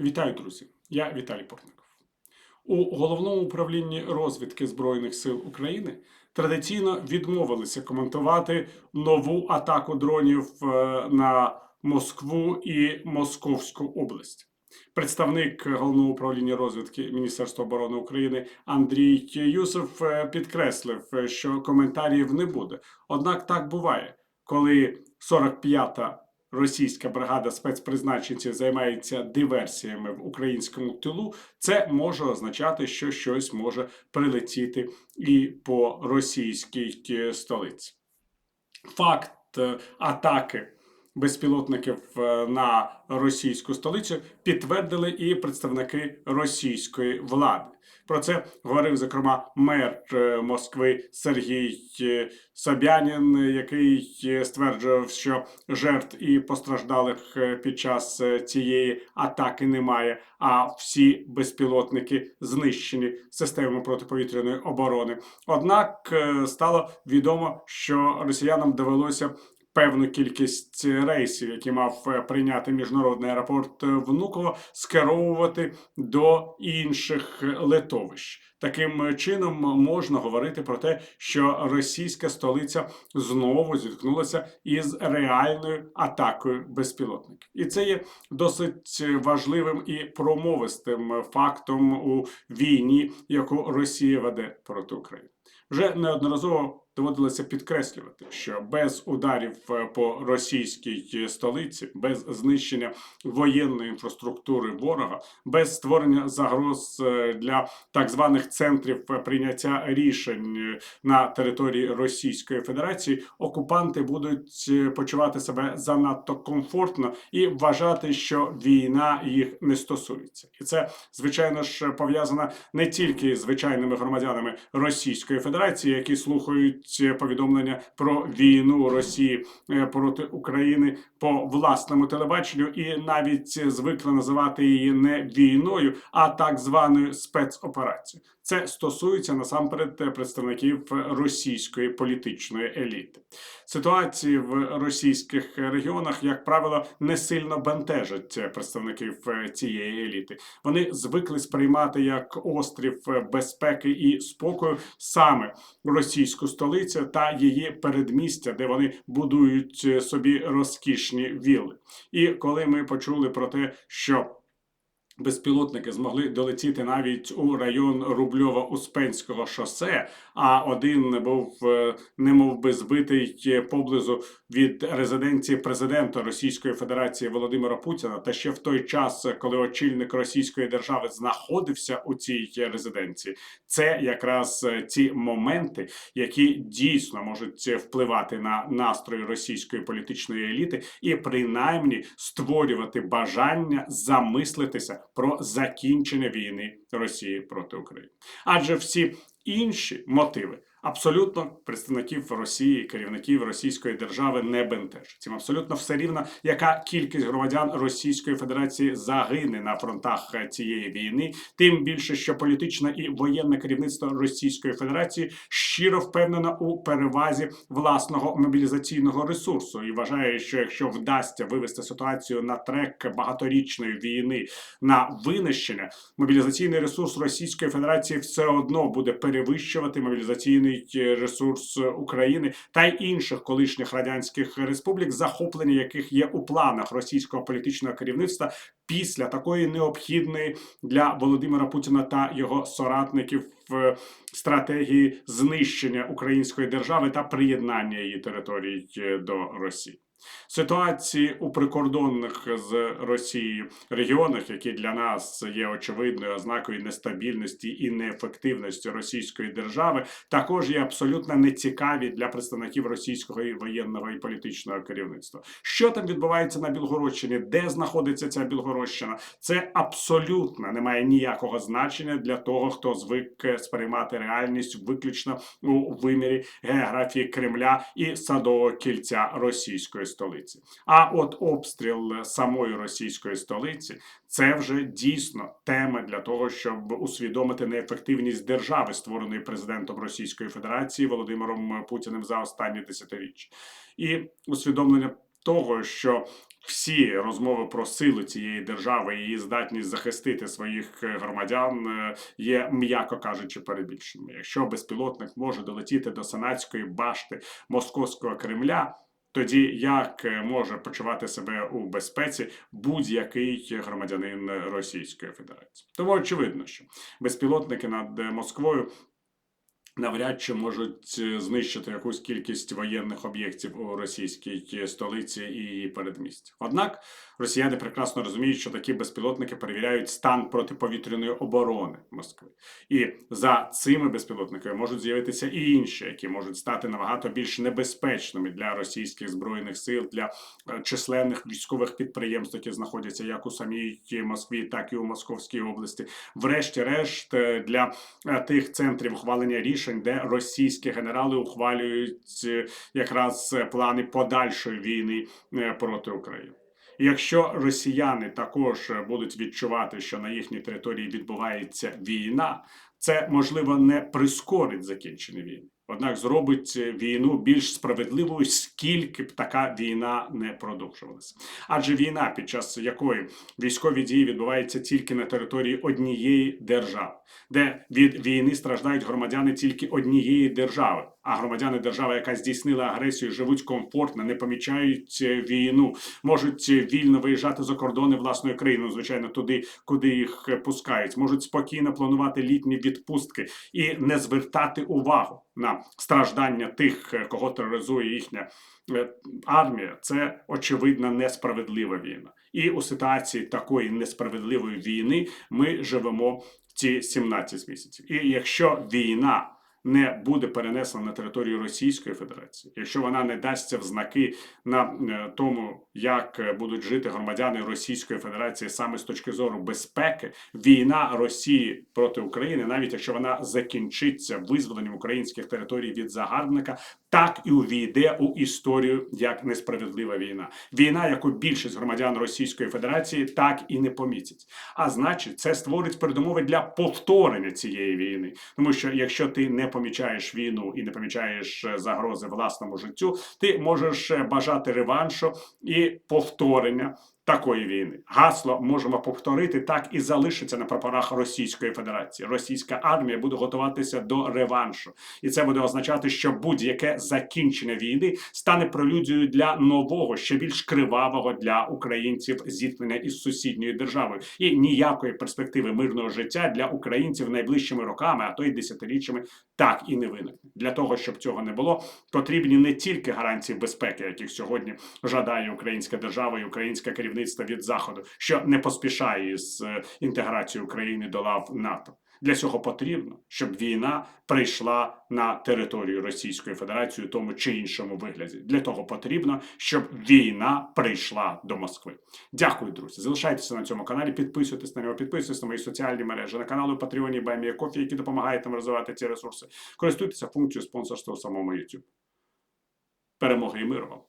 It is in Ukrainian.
Вітаю, друзі! Я Віталій Портников. У головному управлінні розвідки Збройних сил України традиційно відмовилися коментувати нову атаку дронів е, на Москву і Московську область. Представник головного управління розвідки Міністерства оборони України Андрій Юсов е, підкреслив, е, що коментарів не буде. Однак так буває, коли 45-та російська бригада спецпризначенців займається диверсіями в українському тилу, це може означати, що щось може прилетіти і по російській е, столиці. Факт е, атаки безпілотників е, на російську столицю підтвердили і представники російської влади. Про це говорив зокрема мер е, Москви Сергій е, Собянін, який стверджував, що жертв і постраждалих під час цієї атаки немає. А всі безпілотники знищені системами протиповітряної оборони. Однак стало відомо, що росіянам довелося певну кількість рейсів, які мав е, прийняти міжнародний аеропорт е, Внуково, скеровувати до інших литовищ. Таким чином можна говорити про те, що російська столиця знову зіткнулася із реальною атакою безпілотників, і це є досить важливим і промовистим фактом у війні, яку Росія веде проти України. Вже неодноразово доводилося підкреслювати, що без ударів е, по російській столиці, без знищення воєнної інфраструктури ворога, без створення загроз е, для так званих центрів прийняття рішень е, на території Російської Федерації, окупанти будуть е, почувати себе занадто комфортно і вважати, що війна їх не стосується, і це звичайно ж пов'язано не тільки з звичайними громадянами Російської Федерації, які слухають повідомлення про війну Росії е, проти України по власному телебаченню, і навіть звикли називати її не війною, а так званою спецоперацією. Це стосується насамперед представників російської політичної еліти. Ситуації в російських регіонах, як правило, не сильно бентежать представників цієї еліти. Вони звикли сприймати як острів безпеки і спокою саме російську столицю та її передмістя, де вони будують собі розкішні вілли. І коли ми почули про те, що Безпілотники змогли долетіти навіть у район Рубльово-Успенського шосе, а один був е, немов би збитий поблизу від резиденції президента Російської Федерації Володимира Путіна. Та ще в той час, коли очільник Російської держави знаходився у цій резиденції, це якраз е, ті моменти, які дійсно можуть впливати на настрої російської політичної еліти, і принаймні створювати бажання замислитися про закінчення війни Росії проти України, адже всі інші мотиви абсолютно представників Росії, керівників Російської держави не бентежать. Цим абсолютно все рівно, яка кількість громадян Російської Федерації загине на фронтах цієї війни, тим більше, що політичне і воєнне керівництво Російської Федерації щиро впевнено у перевазі власного мобілізаційного ресурсу і вважає, що якщо вдасться вивести ситуацію на трек багаторічної війни на винищення, мобілізаційний ресурс Російської Федерації все одно буде перевищувати мобілізаційний ресурс України та й інших колишніх радянських республік, захоплення яких є у планах російського політичного керівництва після такої необхідної для Володимира Путіна та його соратників в стратегії знищення української держави та приєднання її територій до Росії. Ситуації у прикордонних з Росією регіонах, які для нас є очевидною ознакою нестабільності і неефективності російської держави, також є абсолютно нецікаві для представників російського і воєнного і політичного керівництва. Що там відбувається на Білгородщині, де знаходиться ця Білгородщина, це абсолютно не має ніякого значення для того, хто звик сприймати реальність виключно у вимірі географії Кремля і садового кільця російської столиці. А от обстріл самої російської столиці це вже дійсно тема для того, щоб усвідомити неефективність держави, створеної президентом Російської Федерації Володимиром Путіним за останні десятиріччя, і усвідомлення. того, що всі розмови про силу цієї держави і її здатність захистити своїх е, громадян е, є, м'яко кажучи, перебільшеними. Якщо безпілотник може долетіти до сенатської башти московського Кремля. Тоді як е, може почувати себе у безпеці будь-який громадянин Російської Федерації? Тому очевидно, що безпілотники над е, Москвою навряд чи можуть е, знищити якусь кількість воєнних об'єктів у російській столиці і передмісті. Однак росіяни прекрасно розуміють, що такі безпілотники перевіряють стан протиповітряної оборони Москви, і за цими безпілотниками можуть з'явитися і інші, які можуть стати набагато більш небезпечними для російських збройних сил, для е, численних військових підприємств, які знаходяться як у самій Москві, так і у Московській області. Врешті-решт, е, для е, тих центрів ухвалення рішень, де російські генерали ухвалюють е, якраз е, плани подальшої війни е, проти України. І Якщо росіяни також будуть відчувати, що на їхній території відбувається війна, це можливо не прискорить закінчення війни, однак зробить війну більш справедливою, скільки б така війна не продовжувалася. Адже війна, під час якої військові дії відбуваються тільки на території однієї держави, де від війни страждають громадяни тільки однієї держави. А громадяни держави, яка здійснила агресію, живуть комфортно, не помічають е, війну, можуть е, вільно виїжджати за кордони власної країни, ну, звичайно, туди, куди їх е, пускають, можуть спокійно планувати літні відпустки і не звертати увагу на страждання тих, кого тероризує їхня армія. Це очевидно несправедлива війна. І у ситуації такої несправедливої війни ми живемо ці 17 місяців. І якщо війна не буде перенесена на територію Російської Федерації, якщо вона не дасться в знаки на е, тому, як е, будуть жити громадяни Російської Федерації саме з точки зору безпеки, війна Росії проти України, навіть якщо вона закінчиться визволенням українських територій від загарбника, так і увійде у історію як несправедлива війна. Війна, яку більшість громадян Російської Федерації так і не помітять. А значить, це створить передумови для повторення цієї війни, тому що якщо ти не помічаєш війну і не помічаєш е, загрози власному життю, ти можеш е, бажати реваншу і повторення. Такої війни гасло можемо повторити так і залишиться на прапорах Російської Федерації. Російська армія буде готуватися до реваншу, і це буде означати, що будь-яке закінчення війни стане прелюдією для нового, ще більш кривавого для українців зіткнення із сусідньою державою, і ніякої перспективи мирного життя для українців найближчими роками, а то й десятиріччями, так і не виникне. Для того щоб цього не було, потрібні не тільки гарантії безпеки, яких сьогодні жадає українська держава і українське керівництво від заходу, що не поспішає з е, інтеграцією України до лав НАТО. Для цього потрібно, щоб війна прийшла на територію Російської Федерації у тому чи іншому вигляді. Для того потрібно, щоб війна прийшла до Москви. Дякую, друзі. Залишайтеся на цьому каналі, підписуйтесь на нього, підписуйтесь на мої соціальні мережі, на канали Patreon і Баймія Кофі, які допомагають нам розвивати ці ресурси. Користуйтеся функцією спонсорства у самому YouTube. Перемоги і миру вам!